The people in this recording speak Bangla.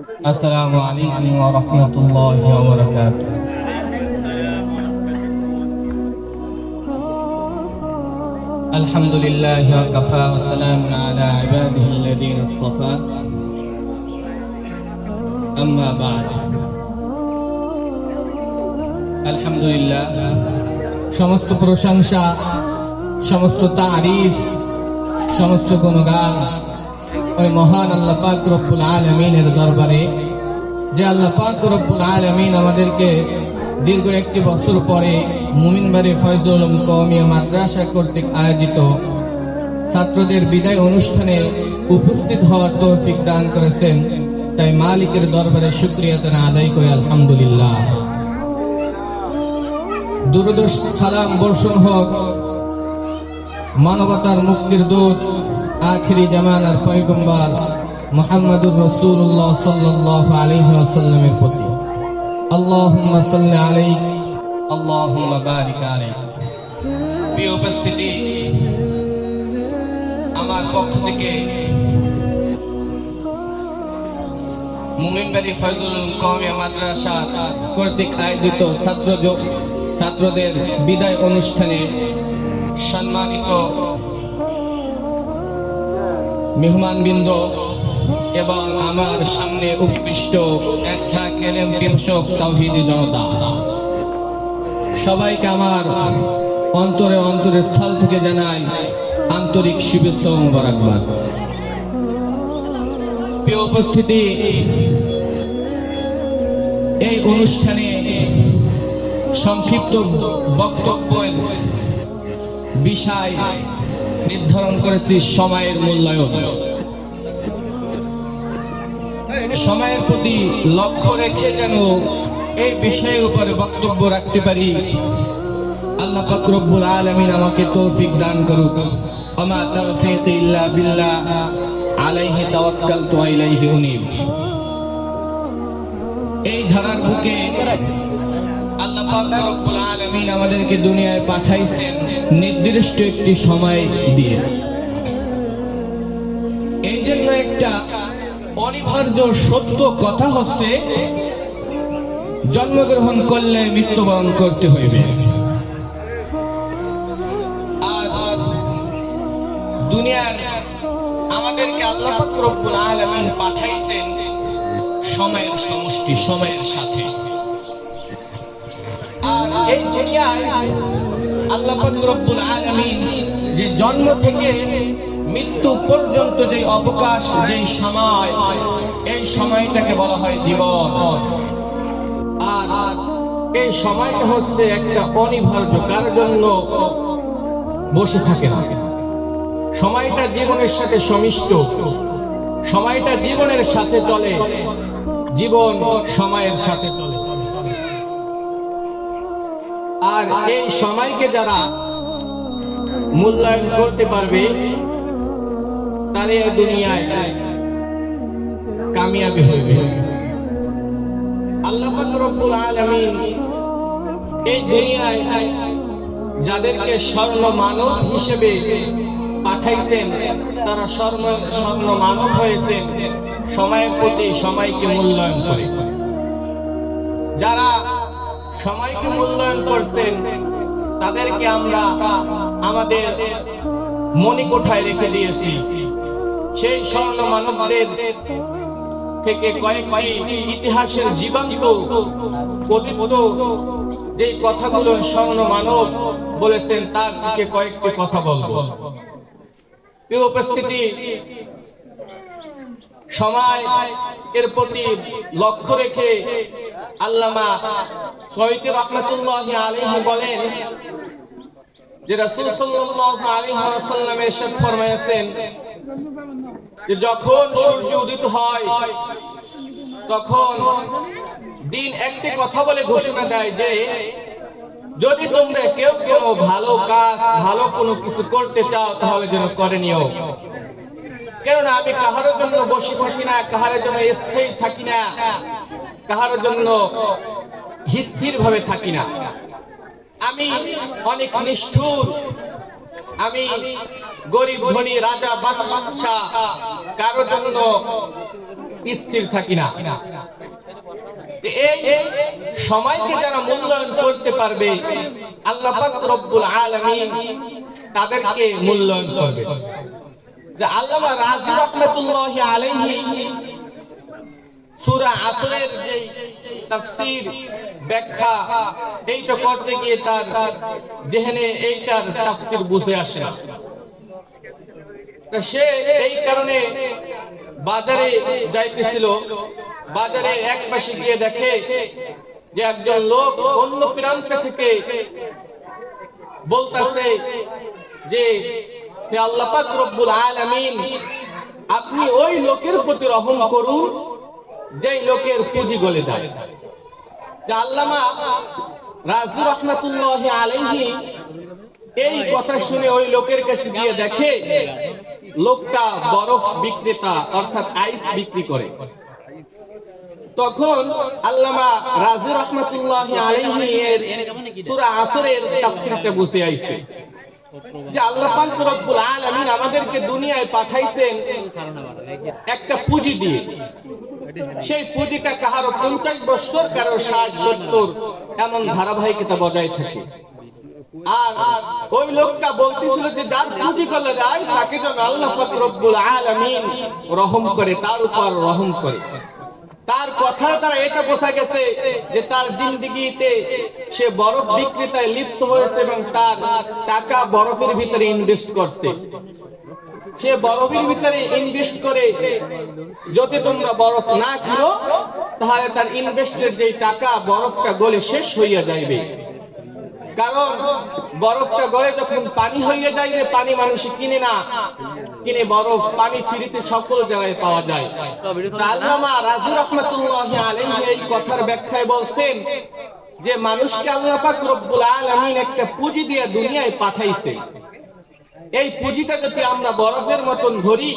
السلام عليكم ورحمة الله وبركاته الحمد لله وكفى وسلام على عباده الذين اصطفى أما بعد الحمد لله সমস্ত প্রশংসা সমস্ত তারিফ সমস্ত গুণগান ওই মহান আল্লাহ পাক রব্বুল আলমিনের দরবারে, যে আল্লাহ পাক রব্বুল আলমিন আমাদেরকে দীর্ঘ একটি বছর পরে মুমিনবাড়ি ফয়জুল কওমিয়া মাদ্রাসা কর্তৃক আয়োজিত ছাত্রদের বিদায় অনুষ্ঠানে উপস্থিত হওয়ার তৌফিক দান করেছেন। তাই মালিকের দরবারে শুক্রিয়া তারা আদায় করে, আলহামদুলিল্লাহ। দুরদোষ সালাম বর্ষণ হোক, মানবতার মুক্তির দূত আখিরি জামানার পয়গম্বর মোহাম্মদুর রসুল্লাহ সাল্লাহ আলহি আসাল্লামের প্রতি। আলাইহি প্রিয় উপস্থিতি, আমার পক্ষ থেকে মুমিনবাড়ি ফয়জুল কওমিয়া মাদ্রাসা কর্তৃক আয়োজিত ছাত্র ছাত্রদের বিদায় অনুষ্ঠানে সম্মানিত মেহমানবৃন্দ, এবং আমার সামনে উপবিষ্ট একটা কেলেম বিমশক তাওহিদি জনতা। সবাইকে আমার অন্তরে অন্তরের স্থল থেকে জানাই আন্তরিক শুভেচ্ছা ও মোবারকবাদ। প্রিয় উপস্থিতি, এই অনুষ্ঠানে সংক্ষিপ্ত বক্তব্যের বিষয় নির্ধারণ করেছি সময়ের মূল্যায়ন। সময়ের প্রতি লক্ষ্য রেখে যেন এই বিষয়ের উপরে বক্তব্য রাখতে পারি। আল্লাহ পাক রব্বুল আলামিন আমাকে তৌফিক দান করুক। আমা তাওফীক ইল্লা বিল্লাহ। আলাইহি তাওয়াক্কালতু ওয়া ইলাইহি উনীব। এই ধারার বুকে আল্লাহ রব্বুল আলামিন আমাদেরকে দুনিয়ায় পাঠাইছেন নির্দিষ্ট একটি সময় দিয়ে। এই জন্য একটা অনিবার্য সত্য কথা হচ্ছে, জন্মগ্রহণ করলে মৃত্যুবরণ করতে হইবে। আর দুনিয়ার আমাদেরকে আল্লাহ রব্বুল আলামিন পাঠাইছেন সময়ের সমষ্টি, সময়ের সাথে। এই দুনিয়ায় আল্লাহ রব্বুল আলামিন যে জন্ম থেকে মৃত্যু পর্যন্ত যে অবকাশ, যে সময়, এই সময়টাকে বলা হয় জীবন। আর এই সময়টা হচ্ছে একটা অনিবার্য কার জন্য? বসে থাকে না। সময়টা জীবনের সাথে সমিষ্ট। সময়টা জীবনের সাথে চলে। জীবন সময়ের সাথে চলে। আর এই সময়কে যারা মূল্যায়ন করতে পারবে তারা দুনিয়ায় কামিয়াবি হইবে। আল্লাহ রব্বুল আলামিন এই দুনিয়ায় যাদেরকে স্বর্ণ মানব হিসেবে পাঠাইছেন, তারা স্বর্ণ স্বর্ণ মানব হয়েছেন, সময়ের প্রতি সময়কে মূল্যায়ন করে। যারা সময়কে মূল্যায়ন করছেন, তাদেরকে আমরা আমাদের মণিকোঠায় রেখে দিয়েছি। সেই স্বর্ণ মানবদের থেকে কয়েকটি ইতিহাসের জীবন্ত, কথিত যে কথাগুলো স্বর্ণ মানব বলেছেন, তার থেকে কয়েকটি কথা বলব। প্রিয় উপস্থিতি, সময় এর প্রতি লক্ষ্য রেখে আল্লামা রহমতুল্লাহ বলেন যে সাল্লাল্লাহু আলাইহি ফরমায়েছেন যে যখন সূর্য উদিত হয়, তখন দিন একটি কথা বলে ঘোষণা দেয় যে যদি তোমরা কেউ কেউ ভালো কাজ, ভালো কোনো কিছু করতে চাও, তাহলে যেন করে নিও। কেননা আমি কাহার জন্য বসে থাকি না কাহার জন্য স্থায়ী থাকি না। কাহার জন্য স্থির ভাবে থাকি না। আমি অনেক নিষ্ঠুর। আমি গরিব, ধনী, রাজা, বাদশাহ, কারও জন্য স্থির থাকি না। এই সময়কে যারা মূল্যায়ন করতে পারবে, আল্লাহ রব্বুল আলামিন তাদেরকে মূল্যায়ন করবে। যে আল্লামা রাজি রহমাতুল্লাহি আলাইহি সূরা আসরের যে তাফসীর ব্যাখ্যা, এইটা করতে গিয়ে তার যেখানে এইটার তাফসীর বুঝে আসে না। সে এই কারণে বাজারে যাইতেছিল। বাজারে এক পাশে গিয়ে দেখে যে একজন লোক অন্য প্রান্ত থেকে বলতেছে যে আল্লাহ পাক রব্বুল আলামিন, আপনি ওই লোকের প্রতি রহম করুন যেই লোকের পুঁজি গলে যায়। রাজু রহমাতুল্লাহ আলাইহি এই কথা শুনে ওই লোকের কাছে গিয়ে দেখে লোকটা বরফ বিক্রেতা, অর্থাৎ আইস বিক্রি করে। তখন আল্লামা রাজু রহমাতুল্লাহ আলাইহি এর সূরা আসরের তাফসীরটা বুঝে আইছে। যে আল্লাহ আমাদেরকে দুনিয়ায় পাঠাইছেন একটা পুঁজি দিয়ে। সেই পুঁজিটা কাহারো পঞ্চাশ বছর, কারও ষাট সত্তর, এমন ধারাবাহিকতা বজায় থাকে। আর ওই লোকটা বলতেছিল যে যার পুঁজি করলে যায় তাকে যেন আল্লাহ রব্বুল রহম করে, তার উপর রহম করে। তার কথা তারা এটা বোঝা গেছে যে, তার জিন্দগিতে সে বরফ বিক্রেতায় লিপ্ত হয়েছে এবং তার টাকা বরফের ভিতরে ইনভেস্ট করছে। সে বরফের ভিতরে ইনভেস্ট করে। যদি তোমরা বরফ না কিনো তাহলে তার ইনভেস্টের যে টাকা, বরফটা গলে শেষ হইয়া যাইবে। কারণ, বরফটা গলে যখন পানি হইয়া যাইবে, পানি মানুষ কিনে না। কিনে বরফ, পানি ফিরিতে সকল জায়গায় পাওয়া যায়। আল্লামা রাজু রহমাতুল্লাহি আলাইহি এই কথার ব্যাখ্যায় বলছেন যে, মানুষকে আল্লাহ পাক রব্বুল আলামিন একটা পুঁজি দিয়ে দুনিয়ায় পাঠাইছে। এই পুঁজিটা যদি আমরা বরফের মতন ধরি?